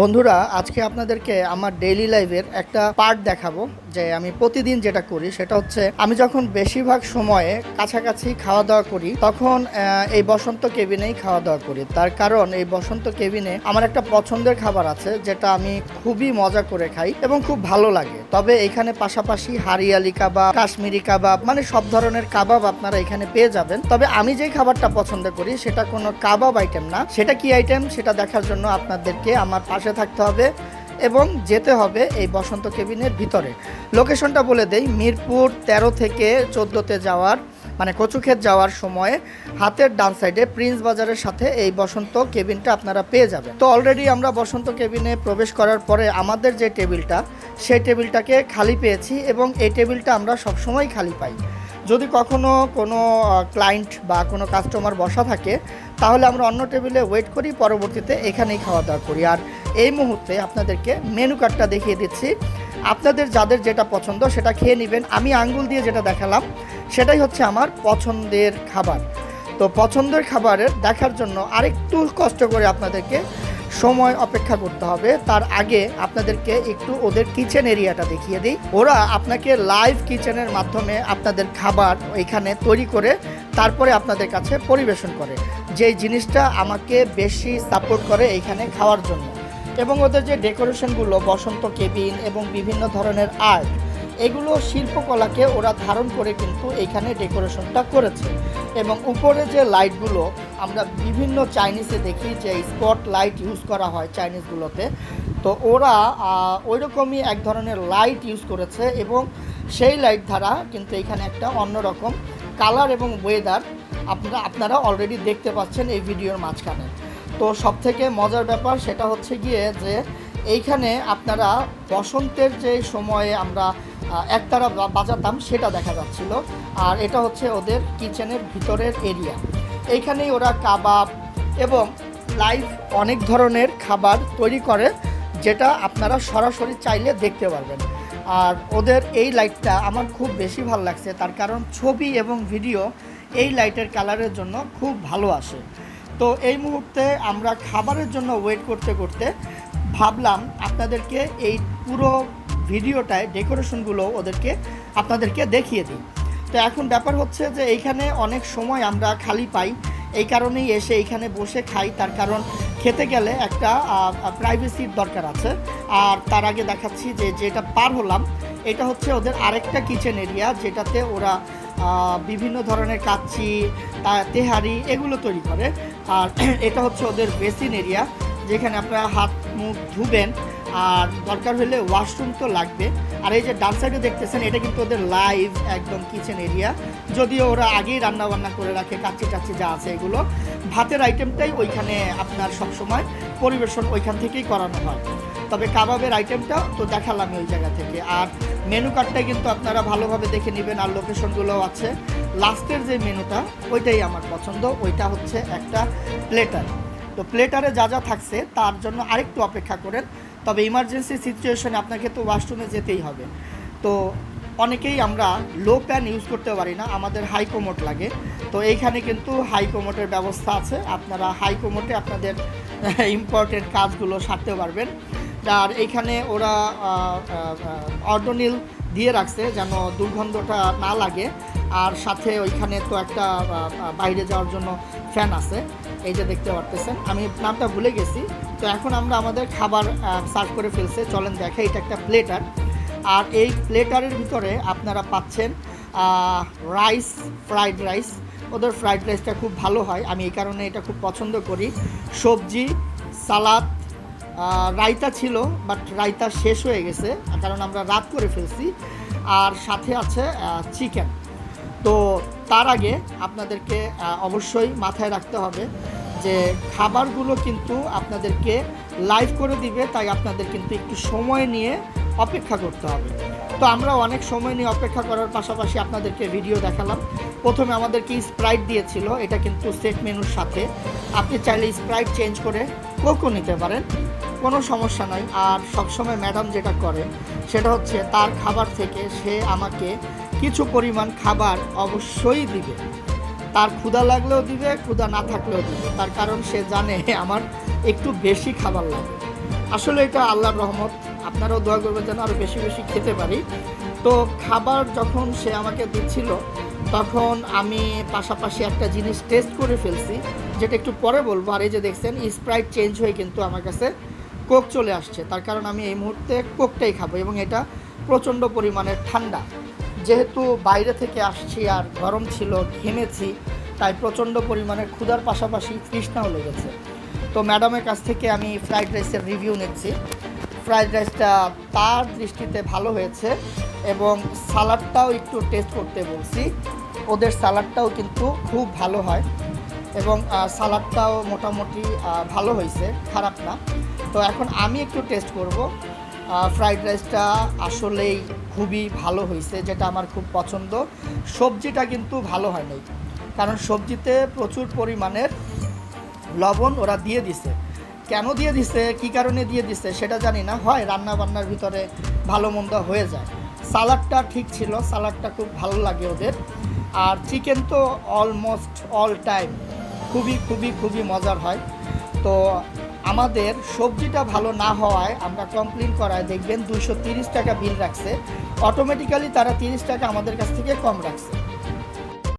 বন্ধুরা, আজকে আপনাদেরকে আমার ডেইলি লাইফের একটা পার্ট দেখাবো, যে আমি প্রতিদিন যেটা করি সেটা হচ্ছে, আমি যখন বেশিরভাগ সময়ে কাছাকাছি খাওয়া দাওয়া করি, তখন এই বসন্ত কেবিনেই খাওয়া দাওয়া করি। তার কারণ, এই বসন্ত কেবিনে আমার একটা পছন্দের খাবার আছে, যেটা আমি খুবই মজা করে খাই এবং খুব ভালো লাগে। তবে এখানে পাশাপাশি হারিয়ালি কাবাব, কাশ্মীরি কাবাব মানে সব ধরনের কাবাব আপনারা এখানে পেয়ে যাবেন। তবে আমি যে খাবারটা পছন্দ করি, সেটা কোনো কাবাব আইটেম না। সেটা কি আইটেম সেটা দেখার জন্য আপনাদেরকে আমার পাশে থাকতে হবে এবং যেতে হবে এই বসন্ত কেবিনের ভিতরে। লোকেশনটা বলে দেই, মিরপুর তেরো থেকে চোদ্দোতে যাওয়ার মানে কচুক্ষেত যাওয়ার সময় হাতের ডান সাইডে প্রিন্স বাজারের সাথে এই বসন্ত কেবিনটা আপনারা পেয়ে যাবেন। তো অলরেডি আমরা বসন্ত কেবিনে প্রবেশ করার পরে আমাদের যে টেবিলটা, সেই টেবিলটাকে খালি পেয়েছি এবং এই টেবিলটা আমরা সবসময় খালি পাই। যদি কখনো কোনো ক্লায়েন্ট বা কোনো কাস্টমার বসা থাকে, তাহলে আমরা অন্য টেবিলে ওয়েট করি, পরবর্তীতে এখানেই খাওয়া দাওয়া করি। আর এই মুহূর্তে আপনাদেরকে মেনু কার্ডটা দেখিয়ে দিচ্ছি। আপনাদের যাদের যেটা পছন্দ সেটা খেয়ে নেবেন। আমি আঙ্গুল দিয়ে যেটা দেখালাম, সেটাই হচ্ছে আমার পছন্দের খাবার। তো পছন্দের খাবারের দেখার জন্য আরেকটু কষ্ট করে আপনাদেরকে সময় অপেক্ষা করতে হবে। তার আগে আপনাদেরকে একটু ওদের কিচেন এরিয়াটা দেখিয়ে দিই। ওরা আপনাকে লাইভ কিচেনের মাধ্যমে আপনাদের খাবার এখানে তৈরি করে তারপরে আপনাদের কাছে পরিবেশন করে। যেই জিনিসটা আমাকে বেশি সাপোর্ট করে এইখানে খাওয়ার জন্য। এবং ওদের যে ডেকোরেশনগুলো, বসন্ত কেবিন এবং বিভিন্ন ধরনের আর্ট, এগুলো শিল্পকলাকে ওরা ধারণ করে কিন্তু এইখানে ডেকোরেশনটা করেছে। এবং উপরে যে লাইটগুলো, আমরা বিভিন্ন চাইনিজে দেখি যে স্পট লাইট ইউজ করা হয় চাইনিজগুলোতে। তো ওরা ওই রকমই এক ধরনের লাইট ইউজ করেছে এবং সেই লাইট দ্বারা কিন্তু এখানে একটা অন্যরকম কালার এবং ওয়েদার আপনারা আপনারা অলরেডি দেখতে পাচ্ছেন এই ভিডিওর মাঝখানে। তো সব থেকে মজার ব্যাপার সেটা হচ্ছে গিয়ে যে এইখানে আপনারা বসন্তের যে সময়ে আমরা একতারা বাজাতাম, সেটা দেখা যাচ্ছিল। আর এটা হচ্ছে ওদের কিচেনের ভিতরের এরিয়া। এইখানেই ওরা কাবাব এবং লাইভ অনেক ধরনের খাবার তৈরি করে, যেটা আপনারা সরাসরি চাইলে দেখতে পারবেন। আর ওদের এই লাইটটা আমার খুব বেশি ভালো লাগছে। তার কারণ ছবি এবং ভিডিও এই লাইটের কালারের জন্য খুব ভালো আসে। তো এই মুহূর্তে আমরা খাবারের জন্য ওয়েট করতে করতে ভাবলাম আপনাদেরকে এই পুরো ভিডিওটায় ডেকোরেশনগুলো ওদেরকে আপনাদেরকে দেখিয়ে দিই। তো এখন ব্যাপার হচ্ছে যে এইখানে অনেক সময় আমরা খালি পাই, এই কারণেই এসে এইখানে বসে খাই, তার কারণ খেতে গেলে একটা প্রাইভেসির দরকার আছে। আর তার আগে দেখাচ্ছি যে যেটা পার হলাম, এটা হচ্ছে ওদের আরেকটা কিচেন এরিয়া যেটাতে ওরা বিভিন্ন ধরনের কাচ্চি তেহারি এগুলো তৈরি করে। আর এটা হচ্ছে ওদের বেসিন এরিয়া, যেখানে আপনারা হাত, মুখ ধুবেন, আর দরকার হলে ওয়াশরুম তো লাগবে। আর এই যে ডান সাইডে দেখতেছেন, এটা কিন্তু ওদের লাইভ একদম কিচেন এরিয়া যদিও ওরা আগেই রান্না বান্না করে রাখে, কাচ্চি টাচ্চি যা আছে এগুলো। ভাতের আইটেমটাই ওইখানে আপনার সবসময় পরিবেশন ওইখান থেকেই করানো হয়। তবে কাবাবের আইটেমটা তো দেখালাম ওই জায়গা থেকে। আর মেনু কার্ডটা কিন্তু আপনারা ভালোভাবে দেখে নেবেন আর লোকেশনগুলোও আছে। লাস্টের যে মেনুটা, ওইটাই আমার পছন্দ। ওইটা হচ্ছে একটা প্লেটার। তো প্লেটারে যা যা থাকছে, তার জন্য আরেকটু অপেক্ষা করেন। তবে ইমার্জেন্সি সিচুয়েশনে আপনাকে তো ওয়াশরুমে যেতেই হবে। তো অনেকেই আমরা লো প্যান ইউজ করতে পারি না, আমাদের হাই কোমোট লাগে। তো এইখানে কিন্তু হাই কোমোটের ব্যবস্থা আছে। আপনারা হাই কোমোটে আপনাদের ইম্পর্টেন্ট কাজগুলো সারতে পারবেন। আর এইখানে ওরা অর্ডোনিল দিয়ে রাখছে যেন দুর্গন্ধটা না লাগে। আর সাথে ওইখানে তো একটা বাইরে যাওয়ার জন্য ফ্যান আছে। এই যে দেখতে পারতেছেন। আমি নামটা ভুলে গেছি। তো এখন আমরা আমাদের খাবার সার্ভ করে ফেলছে। চলেন দেখে, এটা একটা প্লেটার আর এই প্লেটারের ভিতরে আপনারা পাচ্ছেন রাইস ফ্রাইড রাইস ওদের ফ্রাইড রাইসটা খুব ভালো হয়। আমি এই কারণে এটা খুব পছন্দ করি। সবজি, সালাদ রায়তা ছিল বাট রায়তা শেষ হয়ে গেছে, কারণ আমরা রাত করে ফেলছি। আর সাথে আছে চিকেন তো তার আগে আপনাদেরকে অবশ্যই মাথায় রাখতে হবে যে খাবারগুলো কিন্তু আপনাদেরকে লাইভ করে দিবে, তাই আপনাদের কিন্তু একটু সময় নিয়ে অপেক্ষা করতে হবে। তো আমরা অনেক সময় নিয়ে অপেক্ষা করার পাশাপাশি আপনাদেরকে ভিডিও দেখালাম। প্রথমে আমাদেরকে স্প্রাইট দিয়েছিল, এটা কিন্তু সেট মেনুর সাথে। আপনি চাইলে স্প্রাইট চেঞ্জ করে কোকও নিতে পারেন। কোনো সমস্যা নাই আর সবসময় ম্যাডাম যেটা করে সেটা হচ্ছে তার খাবার থেকে সে আমাকে কিছু পরিমাণ খাবার অবশ্যই দিবে। তার ক্ষুধা লাগলেও দিবে, ক্ষুধা না থাকলেও দিবে। তার কারণ সে জানে আমার একটু বেশি খাবার লাগে আসলে এটা আল্লাহর রহমত। আপনারাও দোয়া করবেন যেন আরও বেশি বেশি খেতে পারি। তো খাবার যখন সে আমাকে দিচ্ছিল, তখন আমি পাশাপাশি একটা জিনিস টেস্ট করে ফেলছি, যেটা একটু পরে বলব। আর এই যে দেখছেন স্প্রাইট চেঞ্জ হয়ে কিন্তু আমার কাছে কোক চলে আসছে। তার কারণ আমি এই মুহূর্তে কোকটাই খাব এবং এটা প্রচণ্ড পরিমাণে ঠান্ডা। যেহেতু বাইরে থেকে আসছি আর গরম ছিল, ঘেমেছি, তাই প্রচণ্ড পরিমাণে ক্ষুধার পাশাপাশি তৃষ্ণাও লেগেছে। তো ম্যাডামের কাছ থেকে আমি ফ্রাইড রাইসের রিভিউ নিচ্ছি। ফ্রাইড রাইসটা তার দৃষ্টিতে ভালো হয়েছে এবং সালাডটাও একটু টেস্ট করতে বলছি। ওদের সালাডটাও কিন্তু খুব ভালো হয় এবং সালাডটাও মোটামুটি ভালো হয়েছে, খারাপ না। তো এখন আমি একটু টেস্ট করব। ফ্রাইড রাইসটা আসলেই খুবই ভালো হয়েছে, যেটা আমার খুব পছন্দ। সবজিটা কিন্তু ভালো হয় নাই, কারণ সবজিতে প্রচুর পরিমাণের লবণ ওরা দিয়ে দিছে। কেন দিয়ে দিছে, কি কারণে দিয়ে দিছে সেটা জানি না, হয় রান্না বান্নার ভিতরে ভালো মন্দ হয়ে যায়। সালাডটা ঠিক ছিল, সালাডটা খুব ভালো লাগে ওদের। আর চিকেন তো অলমোস্ট অল টাইম খুবই খুবই খুবই মজার হয়। তো আমাদের সবজিটা ভালো না হওয়ায় আমরা কমপ্লেন করায় দেখবেন তিরিশ টাকা বিল রাখছে। অটোমেটিক্যালি তারা তিরিশ টাকা আমাদের কাছ থেকে কম রাখছে।